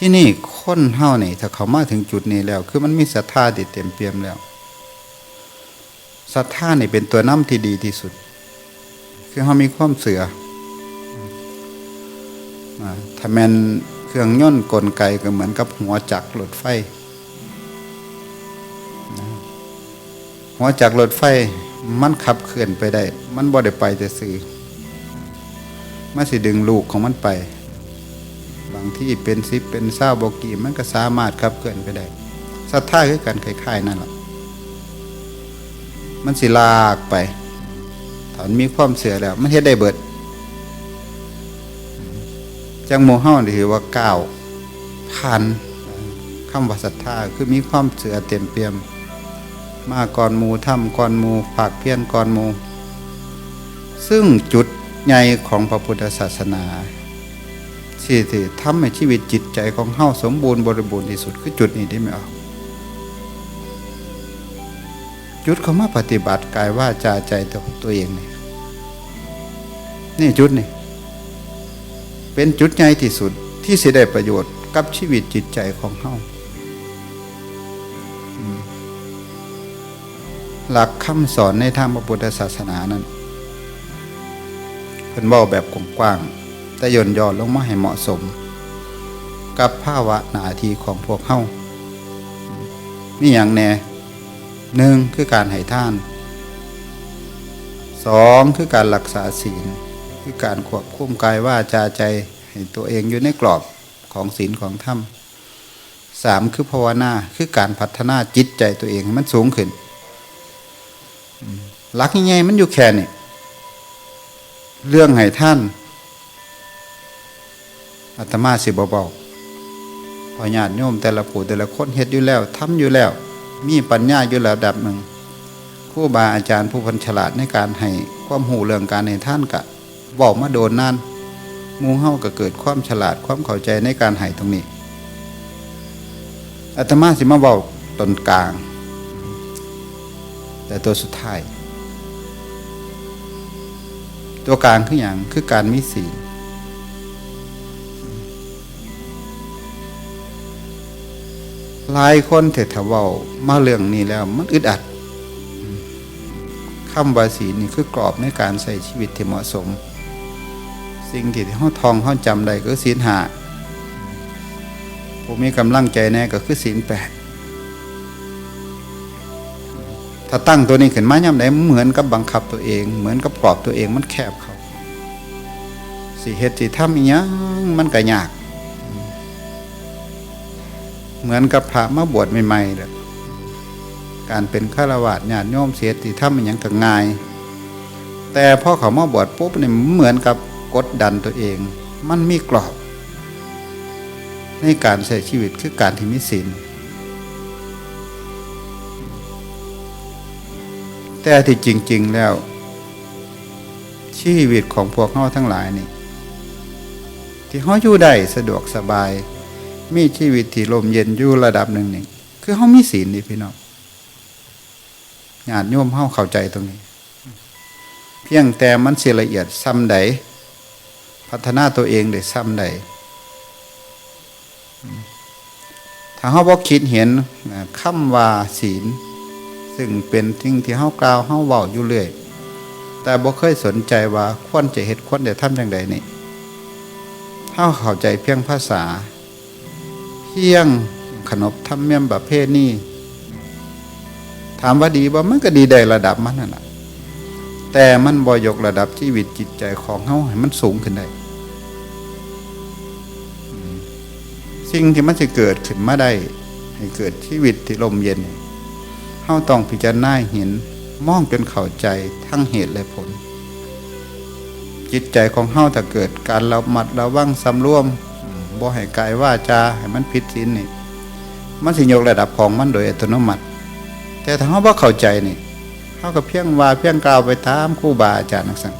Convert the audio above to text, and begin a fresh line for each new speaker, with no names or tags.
ที่นี่คนเฮานี่ถ้าเขามาถึงจุดนี้แล้ว คือมันมีศรัทธาที่เต็มเปี่ยมแล้วศรัทธานี่เป็นตัวน้ำที่ดีที่สุด คือเฮามีความเสือถ้าแมนเครื่องย่นต์กลไกก็เหมือนกับหัวจักรรถไฟ หัวจักรรถไฟมันขับเคลื่อนไปได้ มันบ่ได้ไปแต่สื่อมันสิดึงลูกของมันไป ที่เป็นซิปเป็นเศร้าโบกีมันก็สามารถขับเคลื่อนไปได้ศรัทธาคือกันคล้ายๆนั่นแหละมันสิลากไปถ้ามันมีความเสือแล้ว มันเฮ็ดได้เบิด จังโมเฮาถือว่าก้าวผ่านคำว่าศรัทธาคือมีความเสือเต็มเปี่ยม มาก่อนมูถ้ำก่อนมูฝากเพี้ยนก่อนมู ซึ่งจุดใหญ่ของพระพุทธศาสนา ที่ที่ทำให้ชีวิตจิตใจของเฮาสมบูรณ์บริบูรณ์ที่สุดคือจุดนี้ที่ไม่ออกจุดเขามาปฏิบัติกายว่าจาใจตัวตัวเองนี่นี่จุดนี่เป็นจุดใหญ่ที่สุดที่สิได้ประโยชน์กับชีวิตจิตใจของเฮาหลักคำสอนในทางพระพุทธศาสนานั้นเพิ่นเว้าแบบกว้างๆ แต่ย่นย่อลงมาให้เหมาะสม กับภาวะหนาทีของพวกเฮามีอย่างแน่หนึ่งคือการให้ท่านสองคือการรักษาศีล คือการควบคุมกายว่าจาใจให้ตัวเองอยู่ในกรอบของศีลของธรรมสามคือภาวนาคือการพัฒนาจิตใจตัวเองให้มันสูงขึ้นอืมหลักง่ายๆมันอยู่แค่นี้เรื่องให้ท่าน อาตมาสิบเบาๆพอญาติโยมแต่ละผู้แต่ละคนเฮ็ดอยู่แล้วทำอยู่แล้ว มีปัญญาอยู่แล้วระดับหนึ่งครูบาอาจารย์ผู้พันฉลาดในการให้ความหูเรื่องการให้ท่านกะบอกมาโดนนั่นมูเฮาก็เกิดความฉลาดความเข้าใจในการให้ตรงนี้อาตมาสิมาเว้าตนกลาง แต่ตัวสุดท้าย ตัวกลางคืออย่างคือการมีศีล หลายคนเถอะถ้าเว้ามาเรื่องนี้แล้ว มันอึดอัดคำว่าศีลนี่คือกรอบในการใช้ชีวิตที่เหมาะสม สิ่งที่เฮาทองเฮาจำได้ก็ศีลห้าผู้มีกำลังใจแน่ก็คือศีลแปดถ้าตั้งตัวนี้ขึ้นมาย่ำไหนเหมือนกับบังคับตัวเอง เหมือนกับกรอบตัวเองมันแคบเขาสิเฮ็ดสิทำอีหยังมันก็ยาก เหมือนกับพระมาบวชใหม่ๆเลยการเป็นฆราวาสญาติโยมเสียติทำมันยังก็ง่าย แต่พอเขามาบวชปุ๊บเนี่ยเหมือนกับกดดันตัวเอง มันมีกรอบ ในการใช้ชีวิตคือการที่มีศีลแต่ที่จริง ๆแล้ว ชีวิตของพวกเขาทั้งหลายนี่ที่เขาอยู่ได้สะดวกสบาย มีชีวิตที่ลมเย็นอยู่ระดับหนึ่งหนี่งคือเขามีศีลนี่พี่น้องญาติโยมเข้าเข้าใจตรงนี้ เพียงแต่มันเสียละเอียดซ้ำใดพัฒนาตัวเองได้ซ้ำใดถ้าเขาบอกคิดเห็นคำว่าศีล ซึ่งเป็นสิ่งที่เขากล่าวเขาเว้าอยู่เรื่อย แต่บ่เคยสนใจว่าควรจะเฮ็ดควรจะทำอย่างใดนี่เขาเข้าใจเพียงภาษา เพียงขนบธรรมเนียมประเพณีถามว่าดีบ่มันก็ดีได้ระดับมันนั่นแหละแต่มันบ่ยกระดับชีวิตจิตใจของเฮาให้มันสูงขึ้นได้ สิ่งที่มันจะเกิดขึ้นมาได้ ให้เกิดชีวิตที่ลมเย็นเฮาต้องพิจารณาเห็นมองจนเข้าใจทั้งเหตุและผล จิตใจของเฮาถ้าเกิดการระมัดระวังสำรวม บ่ให้กายว่าจาให้มันผิดศีลนี่ มันสิยกระดับของมันโดยอัตโนมัติ แต่ถ้าเขาบ่เข้าใจนี่เขาก็เพียงว่าเพียงกล่าวไปตามครูบาอาจารย์นักสั่ง